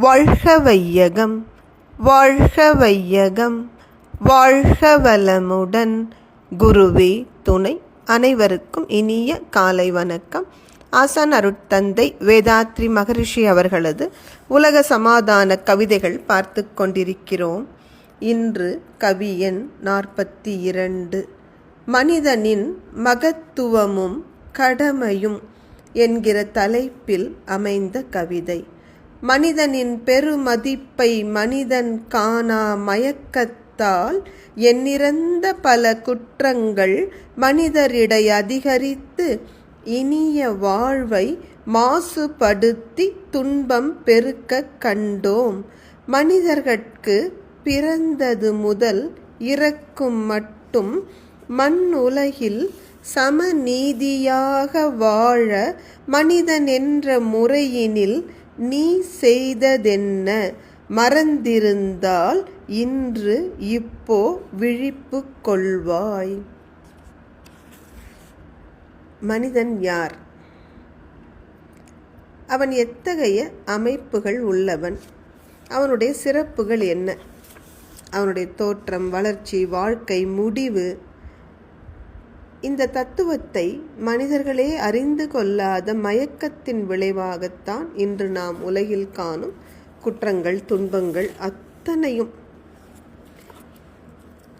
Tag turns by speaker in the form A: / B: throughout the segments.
A: வாழ்க வையகம் வாழ்க வையகம் வாழ்க வளமுடன் குருவே துணை அனைவருக்கும் இனிய காலை வணக்கம். ஆசான் அருட்தந்தை வேதாத்ரி மகரிஷி அவர்களது உலக சமாதான கவிதைகள் பார்த்து கொண்டிருக்கிறோம். இன்று கவியன் நாற்பத்தி இரண்டு மனிதனின் மகத்துவமும் கடமையும் என்கிற தலைப்பில் அமைந்த கவிதை. மனிதனின் பெருமதிப்பை மனிதன் காணா மயக்கத்தால் எண்ணிறந்த பல குற்றங்கள் மனிதரிடை அதிகரித்து இனிய வாழ்வை மாசுபடுத்தி துன்பம் பெருக்க கண்டோம். மனிதர்கட்கு பிறந்தது முதல் இறக்கும் மட்டும் மண் உலகில் சமநீதியாக வாழ மனிதன் என்ற முறையினில் நீ செய்ததென்ன? மறந்திருந்தால் இன்று இப்போ விழிப்பு கொள்வாய். மனிதன் யார்? அவன் எத்தகைய அமைப்புகள் உள்ளவன்? அவனுடைய சிறப்புகள் என்ன? அவனுடைய தோற்றம் வளர்ச்சி வாழ்க்கை முடிவு இந்த தத்துவத்தை மனிதர்களே அறிந்து கொள்ளாத மயக்கத்தின் விளைவாகத்தான் இன்று நாம் உலகில் காணும் குற்றங்கள் துன்பங்கள் அத்தனையும்.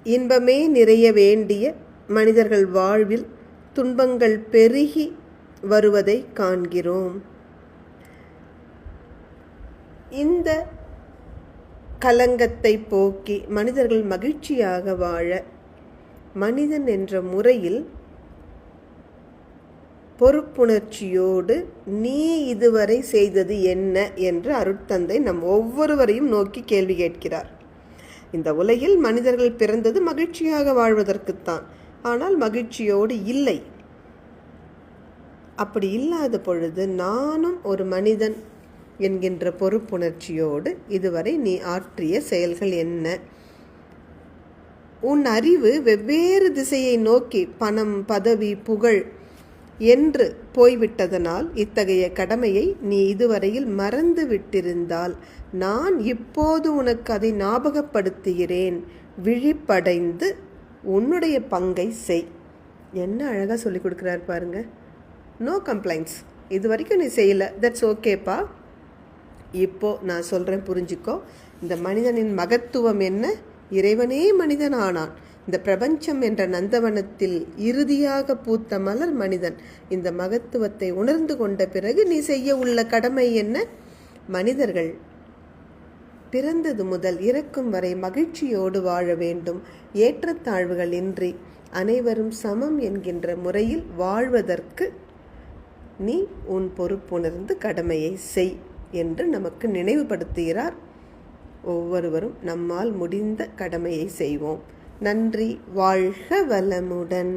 A: இன்பமே நிறைய வேண்டிய மனிதர்கள் வாழ்வில் துன்பங்கள் பெருகி வருவதை காண்கிறோம். இந்த கலங்கத்தை போக்கி மனிதர்கள் மகிழ்ச்சியாக வாழ மனிதன் என்ற முறையில் பொறுப்புணர்ச்சியோடு நீ இதுவரை செய்தது என்ன என்று அருட்தந்தை நம் ஒவ்வொருவரையும் நோக்கி கேள்வி கேட்கிறார். இந்த உலகில் மனிதர்கள் பிறந்தது மகிழ்ச்சியாக வாழ்வதற்குத்தான். ஆனால் மகிழ்ச்சியோடு இல்லை. அப்படி இல்லாத பொழுது நானும் ஒரு மனிதன் என்கின்ற பொறுப்புணர்ச்சியோடு இதுவரை நீ ஆற்றிய செயல்கள் என்ன? உன் அறிவு வெவ்வேறு திசையை நோக்கி பணம் பதவி புகழ் என்று போய்விட்டதனால் இத்தகைய கடமையை நீ இதுவரையில் மறந்து விட்டிருந்தால் நான் இப்போது உனக்கு அதை ஞாபகப்படுத்துகிறேன். விழிப்படைந்து உன்னுடைய பங்கை செய். என்ன அழகாக சொல்லி கொடுக்குறாரு பாருங்க. நோ கம்ப்ளைண்ட்ஸ் இது வரைக்கும் நீ செய்யலை. தட்ஸ் ஓகேப்பா இப்போ நான் சொல்கிறேன் புரிஞ்சுக்கோ. இந்த மனிதனின் மகத்துவம் என்ன? இறைவனே மனிதனானான். இந்த பிரபஞ்சம் என்ற நந்தவனத்தில் இறுதியாக பூத்த மலர் மனிதன். இந்த மகத்துவத்தை உணர்ந்து கொண்ட பிறகு நீ செய்ய உள்ள கடமை என்ன? மனிதர்கள் பிறந்தது முதல் இறக்கும் வரை மகிழ்ச்சியோடு வாழ வேண்டும். ஏற்றத்தாழ்வுகள் இன்றி அனைவரும் சமம் என்கின்ற முறையில் வாழ்வதற்கு நீ உன் பொறுப்புணர்ந்து கடமையை செய் என்று நமக்கு நினைவுபடுத்துகிறார் ஒவ்வொருவரும் நம்மால் முடிந்த கடமையை செய்வோம். நன்றி வாழ்க வளமுடன்.